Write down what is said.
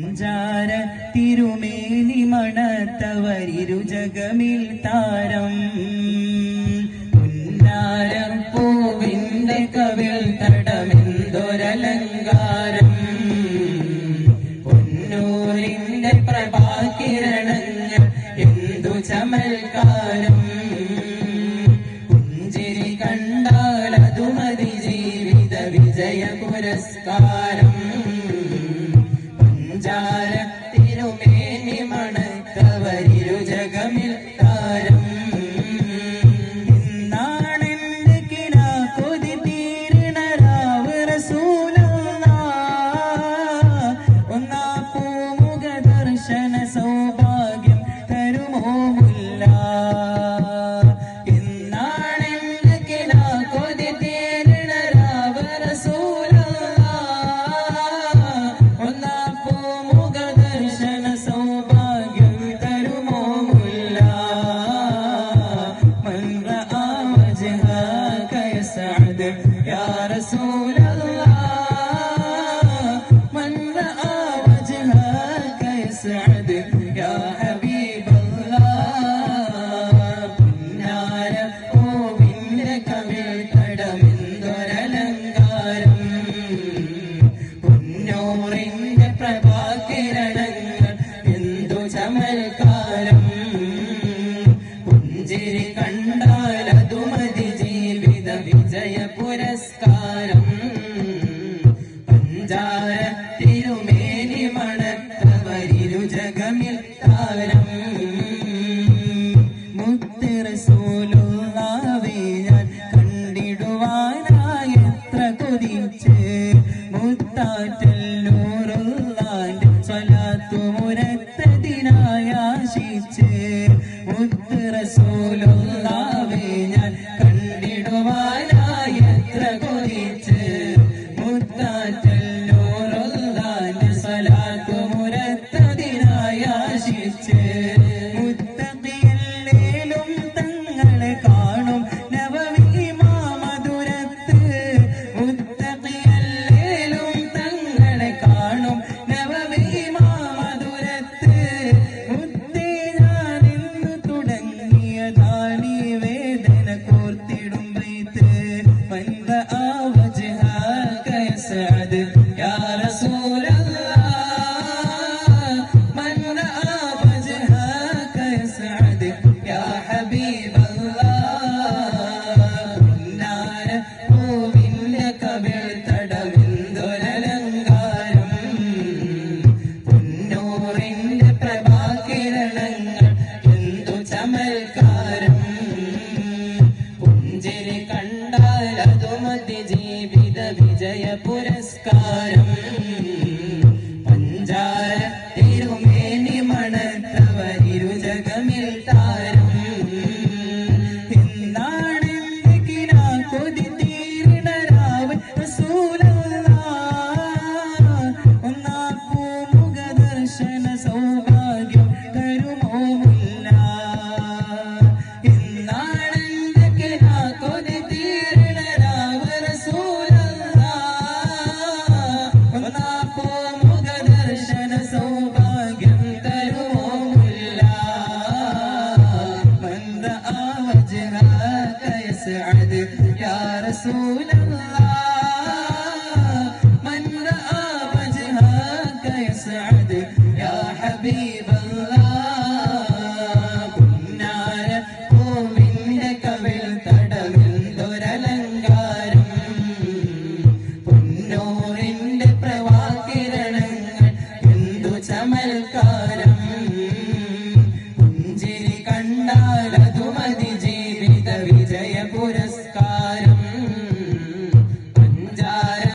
കുഞ്ചാര തിരുമേനി മണത്തവരിരു ജഗമിൽ താരം. പുന്നാര പൂവിന്റെ കവിൾ തടമെന്തൊരലങ്കാരം എന്തു ചമൽക്കാരം. പുഞ്ചിരി കണ്ടാൽ ജീവിത വിജയ പുരസ്കാരം. ഇരുജഗമിൽ താരം سعد يا حبيب الله പിന്നാര ഓവിന്റെ കവിൾ കടമെന്തൊരലങ്കാരം പൊന്നോറിന്റെ കണ്ടാൽ അതുമതി ജീവിത വിജയ പുരസ്കാരം. മുത്താറ്റല്ലൂറുള്ളാന്റെ സ്വലാത്തുരത്തതിനായാശിച്ച് മുത്ത് റസൂലുള്ള पुरस्कारम् असूल